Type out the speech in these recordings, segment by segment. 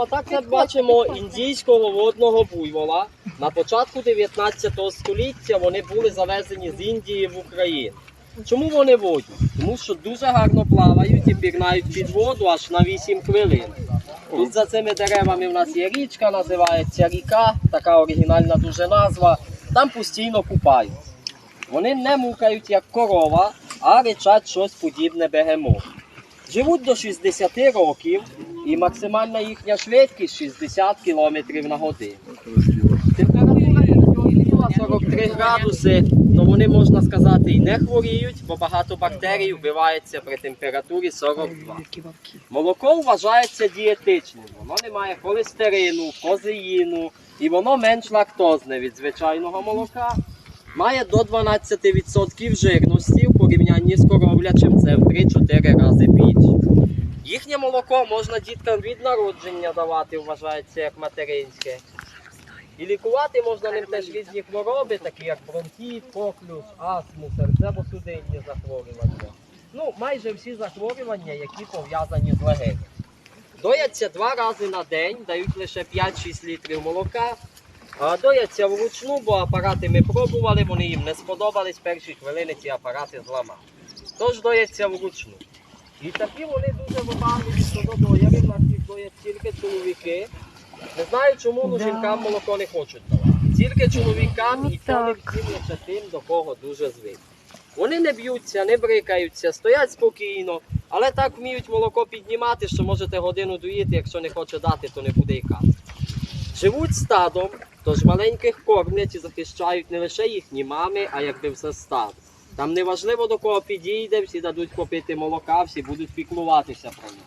а так як бачимо індійського водного буйвола. На початку 19 століття вони були завезені з Індії в Україну. Чому вони водні? Тому що дуже гарно плавають і пірнають під воду аж на 8 хвилин. Тут за цими деревами в нас є річка, називається ріка, така оригінальна дуже назва. Там постійно купаються. Вони не мукають як корова, а речать щось подібне бегемо. Живуть до 60 років і максимальна їхня швидкість 60 км на годину. Температура 43 градуси, то вони, можна сказати, і не хворіють, бо багато бактерій вбивається при температурі 42. Молоко вважається дієтичним. Воно не має холестерину, козеїну і воно менш лактозне від звичайного молока. Має до 12% жирності в порівнянні з коровлячим, це в 3-4 рази більше. Їхнє молоко можна діткам від народження давати, вважається як материнське. І лікувати можна ним теж різні хвороби, такі як бронхіт, коклюш, астму, серцево-судинні захворювання. Ну, майже всі захворювання, які пов'язані з легенями. Дояться два рази на день, дають лише 5-6 літрів молока. А дояться вручну, бо апарати ми пробували, вони їм не сподобались, перші хвилини ці апарати зламали. Тож дояться вручну. І такі вони дуже вибагливі щодо доярів, у нас їх доять тільки чоловіки. Не знаю, чому ну, Да. жінкам молоко не хочуть давати. Тільки чоловікам Ну, і то не так. тим, до кого дуже звик. Вони не б'ються, не брикаються, стоять спокійно, але так вміють молоко піднімати, що можете годину доїти, якщо не хоче дати, то не буде і кати. Живуть стадом, тож маленьких кормлять і захищають не лише їхні мами, а якби все стадо. Там не важливо до кого підійде, всі дадуть попити молока, всі будуть піклуватися про них.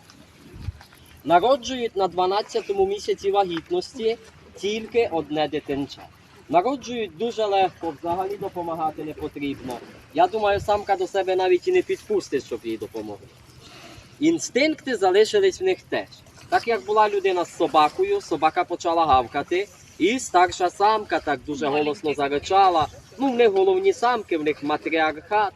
Народжують на 12-му місяці вагітності тільки одне дитинча. Народжують дуже легко, взагалі допомагати не потрібно. Я думаю, самка до себе навіть і не підпустить, щоб їй допомогли. Інстинкти залишились в них теж. Так як була людина з собакою, собака почала гавкати, і старша самка так дуже голосно заричала. Ну, в них головні самки, в них матріархат.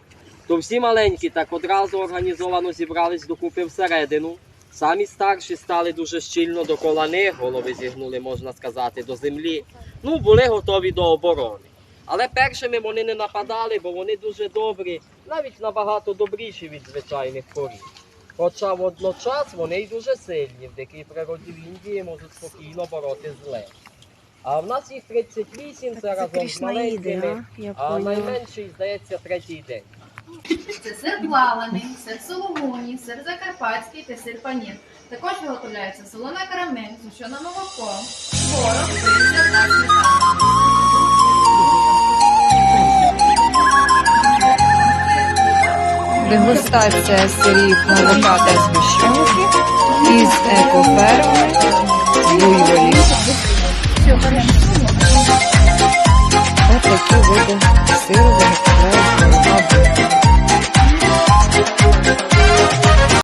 То всі маленькі так одразу організовано зібрались докупи всередину. Самі старші стали дуже щільно докола них, голови зігнули, можна сказати, до землі. Ну, були готові до оборони. Але першими вони не нападали, бо вони дуже добрі, навіть набагато добріші від звичайних корів. Хоча водночас вони й дуже сильні, в дикій природі в Індії можуть спокійно бороти зле. А в нас їх 38, це Це разом з маленькими, а? Найменший, здається, третій день. Це сир плавлений, сир сологуні, сир закарпатський та сир панір. Також виготовляється солона карамель, сушене молоко, творог, сир та сметана. Дегустація сирів молока та згущенки із екоферми буйволів. Ось такі види сиру виготовляють.